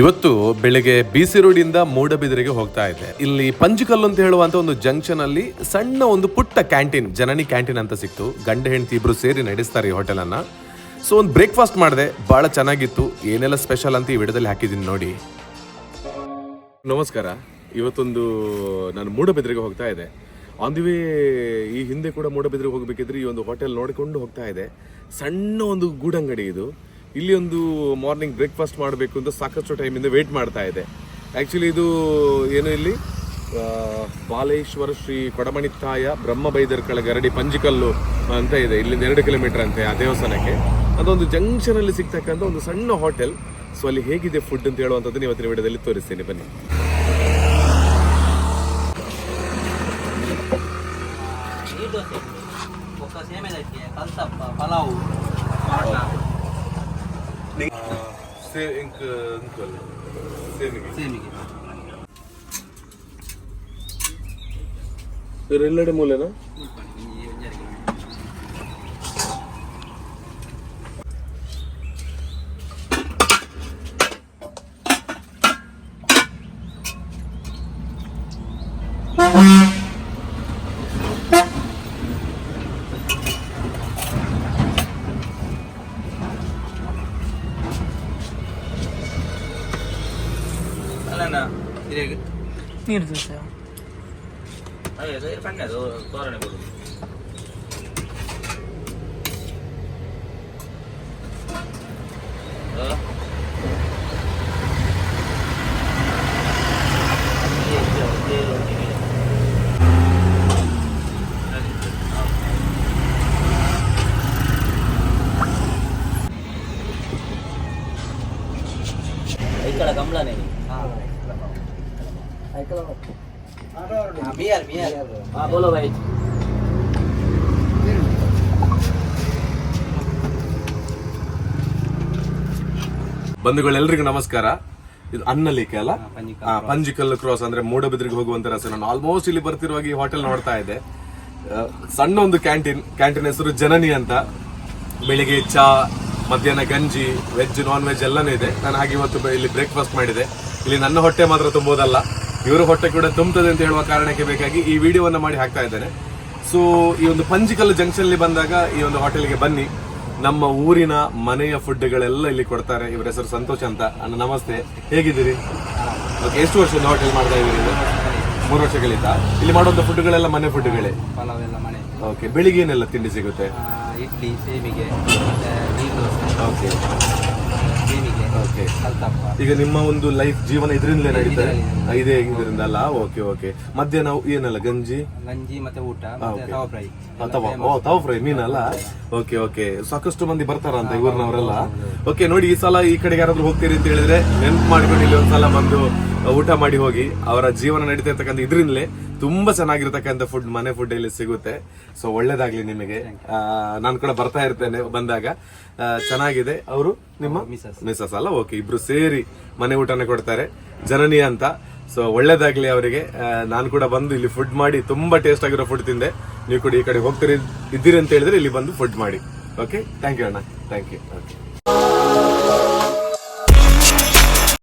ಇವತ್ತು ಬೆಳಗ್ಗೆ ಬಿಸಿ ರೋಡಿಂದ ಮೂಡಬಿದರಿಗೆ ಹೋಗ್ತಾ ಇದೆ ಇಲ್ಲಿ ಪಂಚಕಲ್ಲು ಅಂತ ಹೇಳುವಂತ ಒಂದು ಜಂಕ್ಷನ್ ಅಲ್ಲಿ ಸಣ್ಣ ಒಂದು ಪುಟ್ಟ ಕ್ಯಾಂಟೀನ್, ಜನನಿ ಕ್ಯಾಂಟೀನ್ ಅಂತ ಸಿಕ್ತು. ಗಂಡ, ಹೆಂಡತಿ ಇಬ್ರು ಸೇರಿ ನಡೆಸ್ತಾರೆ ಈ ಹೋಟೆಲ್ ಅನ್ನ ಸೊ ಒಂದು ಬ್ರೇಕ್ಫಾಸ್ಟ್ ಮಾಡಿದೆ. ಬಹಳ ಚೆನ್ನಾಗಿತ್ತು. ಏನೆಲ್ಲ ಸ್ಪೆಷಲ್ ಅಂತ ಈ ವಿಡಿಯೋದಲ್ಲಿ ಹಾಕಿದ್ದೀನಿ ನೋಡಿ. ನಮಸ್ಕಾರ. ಇವತ್ತೊಂದು ನಾನು ಮೂಡಬಿದರಿಗೆ ಹೋಗ್ತಾ ಇದೆ ಆನ್ ದಿ ವೇ ಈ ಹಿಂದೆ ಕೂಡ ಮೂಡಬಿದರಿಗೆ ಹೋಗಬೇಕಿದ್ರೆ ಈ ಒಂದು ಹೋಟೆಲ್ ನೋಡಿಕೊಂಡು ಹೋಗ್ತಾ ಇದೆ ಸಣ್ಣ ಒಂದು ಗೂಡಂಗಡಿ ಇದು. ಇಲ್ಲಿ ಒಂದು ಮಾರ್ನಿಂಗ್ ಬ್ರೇಕ್ಫಾಸ್ಟ್ ಮಾಡಬೇಕು ಅಂತ ಸಾಕಷ್ಟು ಟೈಮಿಂದ ವೇಟ್ ಮಾಡ್ತಾ ಇದೆ. ಆ್ಯಕ್ಚುಲಿ ಇದು ಏನು ಇಲ್ಲಿ? ಬಾಲೇಶ್ವರ ಶ್ರೀ ಕೊಡಮಣಿತ್ತಾಯ ಬ್ರಹ್ಮ ಬೈದರ್ಕಳ ಗರಡಿ ಪಂಜಿಕಲ್ಲು ಅಂತ ಇದೆ. ಇಲ್ಲಿಂದ ಎರಡು ಕಿಲೋಮೀಟರ್ ಅಂತೆ ಆ ದೇವಸ್ಥಾನಕ್ಕೆ. ಅದೊಂದು ಜಂಕ್ಷನಲ್ಲಿ ಸಿಗ್ತಕ್ಕಂಥ ಒಂದು ಸಣ್ಣ ಹೋಟೆಲ್ ಸೊ ಅಲ್ಲಿ ಹೇಗಿದೆ ಫುಡ್ ಅಂತ ಹೇಳುವಂಥದ್ದನ್ನು ಇವತ್ತಿನ ವಿಡಿಯೋದಲ್ಲಿ ತೋರಿಸ್ತೀನಿ. ಬನ್ನಿ. ಪಲಾವು. ಸೇಮಿಗೆ ಎಲ್ಲೆಡೆ ಮೂಲೆನಾ ಈ ના ધીરે ધીરે દોસ્યો અરે તો એ પણ ને તો તોરણે બોલું ಬಂಧುಗಳೆಲ್ರಿಗೂ ನಮಸ್ಕಾರ. ಇದು ಅನ್ನಲಿಕ್ಕೆ ಅಲ್ಲ? ಪಂಜಿಕಲ್ ಕ್ರಾಸ್ ಅಂದ್ರೆ ಮೂಡಬಿದ್ರಿಗೆ ಹೋಗುವಂತ ರಸ್ತೆ ನಾನು ಆಲ್ಮೋಸ್ಟ್ ಇಲ್ಲಿ ಬರ್ತಿರುವಾಗ ಈ ಹೋಟೆಲ್ ನೋಡ್ತಾ ಇದ್ದೆ. ಸಣ್ಣ ಒಂದು ಕ್ಯಾಂಟೀನ್ ಕ್ಯಾಂಟೀನ್ ಹೆಸರು ಜನನಿ ಅಂತ. ಬೆಳಿಗ್ಗೆ ಚಾ ಮಧ್ಯಾಹ್ನ ಗಂಜಿ ವೆಜ್ ನಾನ್ ವೆಜ್ ಎಲ್ಲನೂ ಇದೆ. ನಾನು ಹಾಗೆ ಇವತ್ತು ಇಲ್ಲಿ ಬ್ರೇಕ್ಫಾಸ್ಟ್ ಮಾಡಿದೆ. ಇಲ್ಲಿ ನನ್ನ ಹೊಟ್ಟೆ ಮಾತ್ರ ತುಂಬೋದಲ್ಲ. ಇವರ ಹೊಟ್ಟೆ ಕೂಡ ತುಂಬುತ್ತದೆ ಅಂತ ಹೇಳುವ ಕಾರಣಕ್ಕೆ ಬೇಕಾಗಿ ಈ ವಿಡಿಯೋವನ್ನು ಮಾಡಿ ಹಾಕ್ತಾ ಇದ್ದೇನೆ. ಸೊ ಈ ಒಂದು ಪಂಜಿಕಲ್ಲು ಜಂಕ್ಷನ್ ಅಲ್ಲಿ ಬಂದಾಗ ಈ ಒಂದು ಹೋಟೆಲ್ಗೆ ಬನ್ನಿ. ನಮ್ಮ ಊರಿನ ಮನೆಯ ಫುಡ್ಗಳೆಲ್ಲ ಇಲ್ಲಿ ಕೊಡ್ತಾರೆ. ಇವರ ಹೆಸರು ಸಂತೋಷ್ ಅಂತ. ಅಣ್ಣ ನಮಸ್ತೆ. ಹೇಗಿದ್ದೀರಿ? ಓಕೆ ಎಷ್ಟು ವರ್ಷದಿಂದ ಹೋಟೆಲ್ ಮಾಡ್ತಾ ಇದ್ದೀರಿ ಇದು? ಮೂರು ವರ್ಷಗಳಿಂದ. ಇಲ್ಲಿ ಮಾಡುವಂತ ಫುಡ್ಗಳೆಲ್ಲ ಮನೆ ಫುಡ್ಗಳೇ ಓಕೆ ಬೆಳಿಗ್ಗೆ ಏನೆಲ್ಲ ತಿಂಡಿ ಸಿಗುತ್ತೆ? ಇಡ್ಲಿ ಸೇಮಿಗೆ ಓಕೆ. ಸೇಮಿಗೆ ಓಕೆ. ಕಲ್ತಪ್ಪ ಈಗ ನಿಮ್ಮ ಒಂದು ಲೈಫ್ ಜೀವನ ಇದರಿಂದಲೇ ನಡೀತಾ ಇದೆ. ಇದೇ. ಇದರಿಂದ ಅಲ್ಲ ಓಕೆ ಓಕೆ. ಮಧ್ಯಾಹ್ನ ಏನಲ್ಲ ಗಂಜಿ? ಗಂಜಿ ಮತ್ತೆ ಊಟ ಮತ್ತೆ. ತವ ಫ್ರೈ ಅಥವಾ ಓ ತಾವು ಫ್ರೈ ಮೀನಲ್ಲ? Okay okay. ಸಾಕಷ್ಟು ಮಂದಿ ಬರ್ತಾರ ಅಂತ ಊರಿನವರೆಲ್ಲ. ಓಕೆ ನೋಡಿ ಈ ಸಲ ಈ ಕಡೆಗೆ ಯಾರಾದ್ರೂ ಹೋಗ್ತೀರಿ ಅಂತ ಹೇಳಿದ್ರೆ ನೆನ್ಪು ಮಾಡ್ಕೊಂಡು ಇಲ್ಲಿ ಒಂದ್ಸಲ ಬಂದು. ಊಟ ಮಾಡಿ ಹೋಗಿ ಅವರ ಜೀವನ ನಡೀತಾ ಇರ್ತಕ್ಕಂಥ ಇದರಿಂದಲೇ ತುಂಬಾ ಚೆನ್ನಾಗಿರ್ತಕ್ಕಂಥ ಫುಡ್ ಮನೆ ಫುಡ್ ಇಲ್ಲಿ ಸಿಗುತ್ತೆ. ಸೊ ಒಳ್ಳೇದಾಗ್ಲಿ ನಿಮಗೆ. ನಾನು ಕೂಡ ಬರ್ತಾ ಇರ್ತೇನೆ ಬಂದಾಗ. ಚೆನ್ನಾಗಿದೆ. ಅವರು ನಿಮ್ಮ? ಮಿಸಸ್ ಮಿಸಸ್ ಅಲ್ಲ? ಓಕೆ ಇಬ್ರು ಸೇರಿ ಮನೆ ಊಟನೇ ಕೊಡ್ತಾರೆ. ಜನನಿ ಅಂತ. ಸೊ ಒಳ್ಳೇದಾಗ್ಲಿ ಅವರಿಗೆ. ನಾನು ಕೂಡ ಬಂದು ಇಲ್ಲಿ ಫುಡ್ ಮಾಡಿ ತುಂಬಾ ಟೇಸ್ಟ್ ಆಗಿರೋ ಫುಡ್ ತಿಂದೆ. ನೀವು ಕೂಡ ಈ ಕಡೆ ಹೋಗ್ತೀರಿ ಇದ್ದೀರಿ ಅಂತ ಹೇಳಿದ್ರೆ ಇಲ್ಲಿ ಬಂದು ಫುಡ್ ಮಾಡಿ. ಓಕೆ ಥ್ಯಾಂಕ್ ಯು ಅಣ್ಣ. Thank you okay